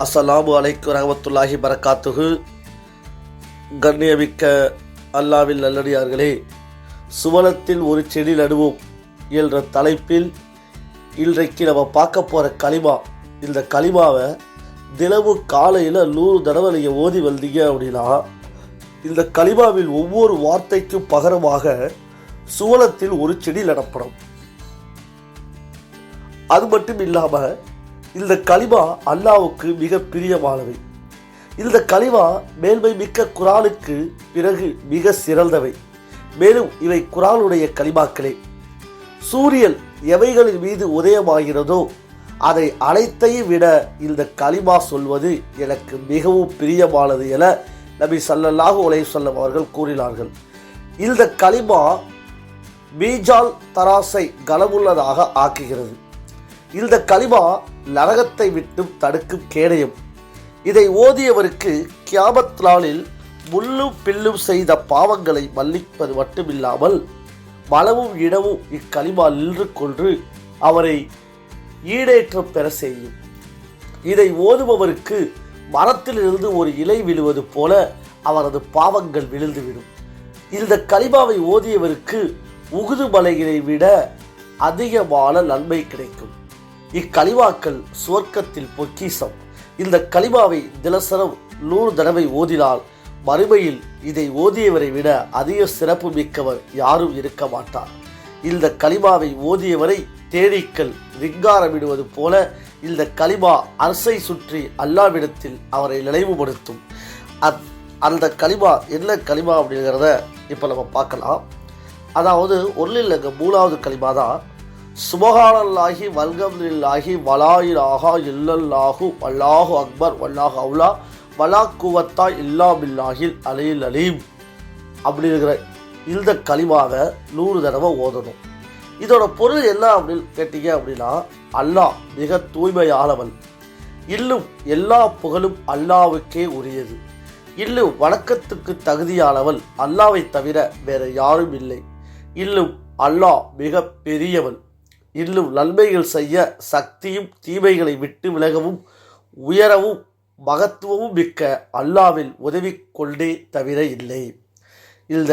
அஸ்ஸலாமு அலைக்கு ரஹமத்துல்லாஹி பரக்காத்துகு கண்ணியமிக்க அல்லாவில் நல்லடியார்களே சுவனத்தில் ஒரு செடி நடுவோம் என்ற தலைப்பில் இன்றைக்கு நம்ம பார்க்க போகிற களிமா இந்த களிமாவை தினமும் காலையில் நூறு தடவை நீங்கள் ஓதி வந்தீங்க அப்படின்னா இந்த களிமாவில் ஒவ்வொரு வார்த்தைக்கும் பகரமாக சுவனத்தில் ஒரு செடி நடப்படும். அது மட்டும் இல்லாமல் இந்த கலிமா அல்லாவுக்கு மிக பிரியமானவை. இந்த கலிமா மேன்மை மிக்க குரானுக்கு பிறகு மிக சிறந்தவை. மேலும் இவை குரானுடைய கலிமாக்களே. சூரியன் எவைகளின் மீது உதயமாகிறதோ அதை அனைத்தையும் விட இந்த கலிமா சொல்வது எனக்கு மிகவும் பிரியமானது என நபி சல்லல்லாஹு உலக சொல்லம் அவர்கள் கூறினார்கள். இந்த களிமா மீஜால் தராசை கனமுள்ளதாக ஆக்குகிறது. இந்த களிமா நரகத்தை விட்டும் தடுக்கும் கேடயம். இதை ஓதியவருக்கு கியாமத் நாளில் முள்ளும் பில்லும் செய்த பாவங்களை மல்லிப்பது மட்டுமில்லாமல் மலமும் இடமும் இக்களிமா நின்று கொண்டு அவரை ஈடேற்றம் பெற செய்யும். இதை ஓதுபவருக்கு மரத்திலிருந்து ஒரு இலை விழுவது போல அவரது பாவங்கள் விழுந்துவிடும். இந்த கலிமாவை ஓதியவருக்கு உகுது மலைகளை விட அதிகமான நன்மை கிடைக்கும். இக்கலிமாக்கள் சுவர்க்கத்தில் பொக்கிசம். இந்த கலிமாவை தினசரம் நூறு தடவை ஓதினால் மறுமையில் இதை ஓதியவரை விட அதிக சிறப்பு மிக்கவர் யாரும் இருக்க மாட்டார். இந்த கலிமாவை ஓதியவரை தேனீக்கள் ரிங்காரமிடுவது போல இந்த கலிமா அரசை சுற்றி அல்லாவிடத்தில் அவரை நினைவுபடுத்தும். அத் அந்த கலிமா என்ன கலிமா அப்படிங்கிறத இப்போ நம்ம பார்க்கலாம். அதாவது ஒன்றும் இல்லைங்க மூணாவது கலிமா தான் சுபகானல்லாஹி வல்கம்லில்லாஹி வலாயிலாகா இல்லல்லாஹு வல்லாஹு அக்பர் வல்லாஹு அவுலா வலா குவத்தா இல்லா பில்லாஹில் அலையில் அலீம். அப்படி இருக்கிற இந்த கழிவாக நூறு தடவை ஓதணும். இதோட பொருள் என்ன அப்படின்னு கேட்டீங்க அப்படின்னா அல்லாஹ் மிக தூய்மையானவன். இன்னும் எல்லா புகழும் அல்லாவுக்கே உரியது. இல்லு வணக்கத்துக்கு தகுதியானவன் அல்லாவை தவிர வேற யாரும் இல்லை. இன்னும் அல்லாஹ் மிக பெரியவன். இன்னும் நன்மைகள் செய்ய சக்தியும் தீமைகளை விட்டு விலகவும் உயரவும் மகத்துவமும் மிக்க அல்லாவில் உதவி கொண்டே தவிர இல்லை. இந்த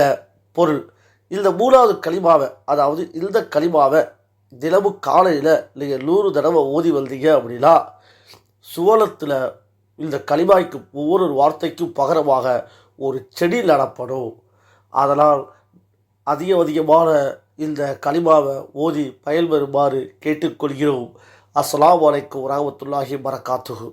பொருள் இந்த மூணாவது களிமாவை அதாவது இந்த களிமாவை தினமும் காலையில் நீங்கள் நூறு தடவை ஓதி வந்தீங்க அப்படின்னா சுவனத்தில் இந்த களிமாய்க்கு ஒவ்வொரு வார்த்தைக்கும் பகரமாக ஒரு செடி நடப்படும். அதனால் அதிக அதிகமான இந்த களிமாவை ஓதி பயன்பெறுமாறு கேட்டுக்கொள்கிறோம். அஸ்லாம் வலைக்கும் வரஹ்மத்துல்லாஹி வரகாத்துஹு